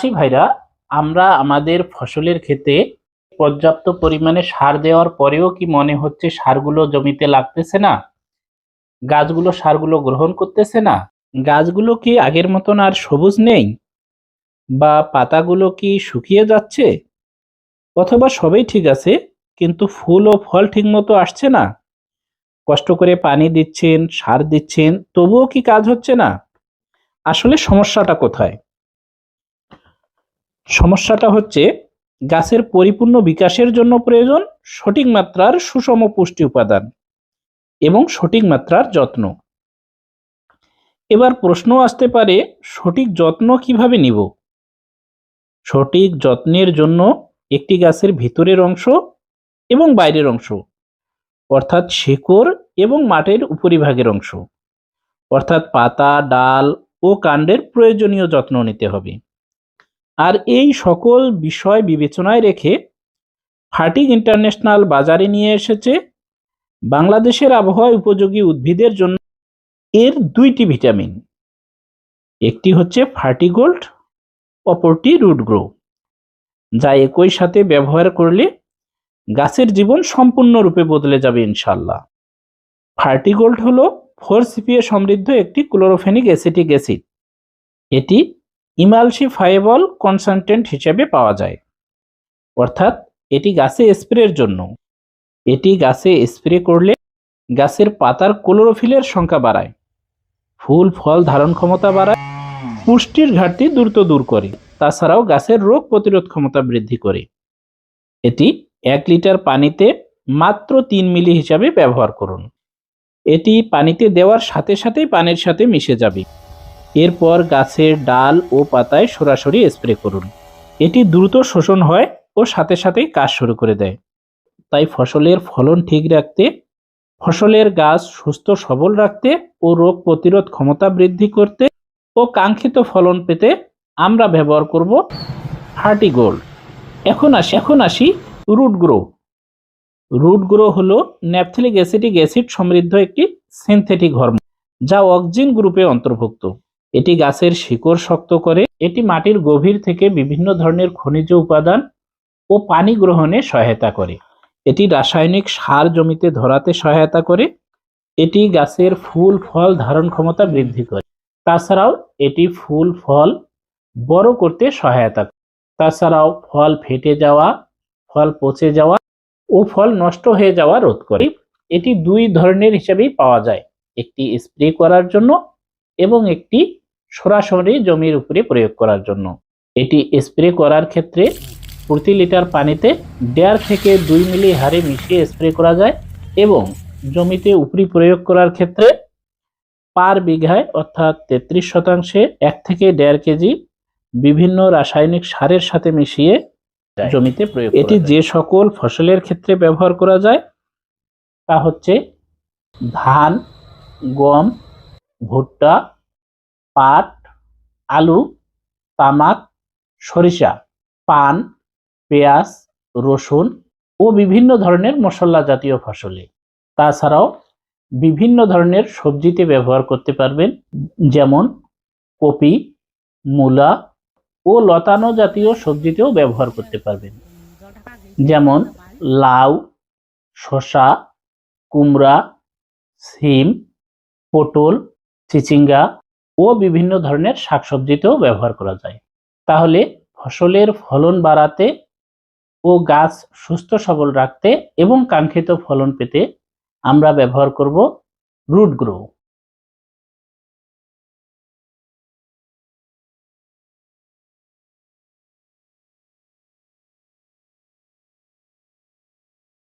চাষি ভাইরা, আমরা আমাদের ফসলের ক্ষেতে পর্যাপ্ত পরিমাণে সার দেওয়ার পরেও কি মনে হচ্ছে সারগুলো জমিতে লাগতেছে না? গাছগুলো সারগুলো গ্রহণ করতেছে না? গাছগুলো কি আগের মতন আর সবুজ নেই? বা পাতাগুলো কি শুকিয়ে যাচ্ছে? অথবা সবই ঠিক আছে, কিন্তু ফুল ও ফল ঠিকমতো আসছে না? কষ্ট করে পানি দিচ্ছেন, সার দিচ্ছেন, তবুও কি কাজ হচ্ছে না? আসলে সমস্যাটা কোথায়? সমস্যাটা হচ্ছে গাছের পরিপূর্ণ বিকাশের জন্য প্রয়োজন সঠিক মাত্রার সুষম পুষ্টি উপাদান এবং সঠিক মাত্রার যত্ন। এবার প্রশ্ন আসতে পারে, সঠিক যত্ন কীভাবে নিব? সঠিক যত্নের জন্য একটি গাছের ভিতরের অংশ এবং বাইরের অংশ, অর্থাৎ শেকড় এবং মাটির উপরিভাগের অংশ, অর্থাৎ পাতা, ডাল ও কাণ্ডের প্রয়োজনীয় যত্ন নিতে হবে। আর এই সকল বিষয় বিবেচনায় রেখে ফার্টিক ইন্টারন্যাশনাল বাজারে নিয়ে এসেছে বাংলাদেশের আবহাওয়া উপযোগী উদ্ভিদের জন্য এর দুইটি ভিটামিন। একটি হচ্ছে ফার্টিগোল্ড, অপরটি রুট গ্রো, যা একই সাথে ব্যবহার করলে গাছের জীবন সম্পূর্ণরূপে বদলে যাবে ইনশাল্লাহ ফার্টিগোল্ড হলো ফোর সিপিএ সমৃদ্ধ একটি ক্লোরোফেনিক অ্যাসিটিক অ্যাসিড। এটি ইমালসিফায়েবল কনসেন্ট্রেন্ট হিসেবে পাওয়া যায়। অর্থাৎ, এটি গাছে স্প্রের জন্য। এটি গাছে স্প্রে করলে গাছের পাতার ক্লোরোফিলের সংখ্যা বাড়ায়। ফুল, ফল ধারণ ক্ষমতা বাড়ায়। পুষ্টির ঘাটতি দ্রুত দূর করে। তাছাড়াও গাছের রোগ প্রতিরোধ ক্ষমতা বৃদ্ধি করে। এটি এক লিটার পানিতে মাত্র তিন মিলি হিসাবে ব্যবহার করুন। এটি পানিতে দেওয়ার সাথে সাথেই পানির সাথে মিশে যাবে। এরপর গাছের ডাল ও পাতায় সরাসরি স্প্রে করুন। এটি দ্রুত শোষণ হয় ও সাথে সাথেই কাজ শুরু করে দেয়। তাই ফসলের ফলন ঠিক রাখতে, ফসলের গাছ সুস্থ সবল রাখতে ও রোগ প্রতিরোধ ক্ষমতা বৃদ্ধি করতে ও কাঙ্ক্ষিত ফলন পেতে আমরা ব্যবহার করব হার্টি গোল্ড। এখন আসি এখন আসি রুট গ্রো। রুট গ্রো হলো ন্যাপথেলিক অ্যাসিটিক অ্যাসিড সমৃদ্ধ একটি সিনথেটিক হরমোন, যা অক্সিন গ্রুপে অন্তর্ভুক্ত। এটি গাছের শিকড় শক্ত করে, এটি মাটির গভীর থেকে বিভিন্ন ধরনের খনিজ উপাদান ও পানি গ্রহণে সহায়তা করে। এটি রাসায়নিক সার জমিতে ধরাতে সহায়তা করে, এটি গাছের ফুল, ফল ধারণ ক্ষমতা বৃদ্ধি করে। তাছাড়াও এটি ফুল, ফল বড় করতে সহায়তা করে। তাছাড়াও ফল ফেটে যাওয়া, ফল পচে যাওয়া ও ফল নষ্ট হয়ে যাওয়া রোধ করে। এটি দুই ধরনের হিসেবেই পাওয়া যায়, একটি স্প্রে করার জন্য এবং একটি সরাসরি জমির উপরে প্রয়োগ করার জন্য। এটি স্প্রে করার ক্ষেত্রে প্রতি লিটার পানিতে দেড় থেকে দুই মিলি হারে মিশিয়ে স্প্রে করা যায় এবং জমিতে উপরি প্রয়োগ করার ক্ষেত্রে পার বিঘায় অর্থাৎ তেত্রিশ শতাংশে এক থেকে দেড় কেজি বিভিন্ন রাসায়নিক সারের সাথে মিশিয়ে জমিতে প্রয়োগ এটি যে সকল ফসলের ক্ষেত্রে ব্যবহার করা যায় তা হচ্ছে ধান গম ভুট্টা পাট, আলু, তামাক, সরিষা, পান, পেঁয়াজ, রসুন ও বিভিন্ন ধরনের মশলা জাতীয় ফসলে। তাছাড়াও বিভিন্ন ধরনের সবজিতে ব্যবহার করতে পারবেন, যেমন কপি, মূলা ও লতানো জাতীয় সবজিতেও ব্যবহার করতে পারবেন। যেমন লাউ, শসা, কুমড়া, সিম, পটল, চিচিঙ্গা ও বিভিন্ন ধরনের শাকসবজিতেও ব্যবহার করা যায়। তাহলে ফসলের ফলন বাড়াতে ও গাছ সুস্থ সবল রাখতে এবং কাঙ্ক্ষিত ফলন পেতে আমরা ব্যবহার করব রুট গ্রো।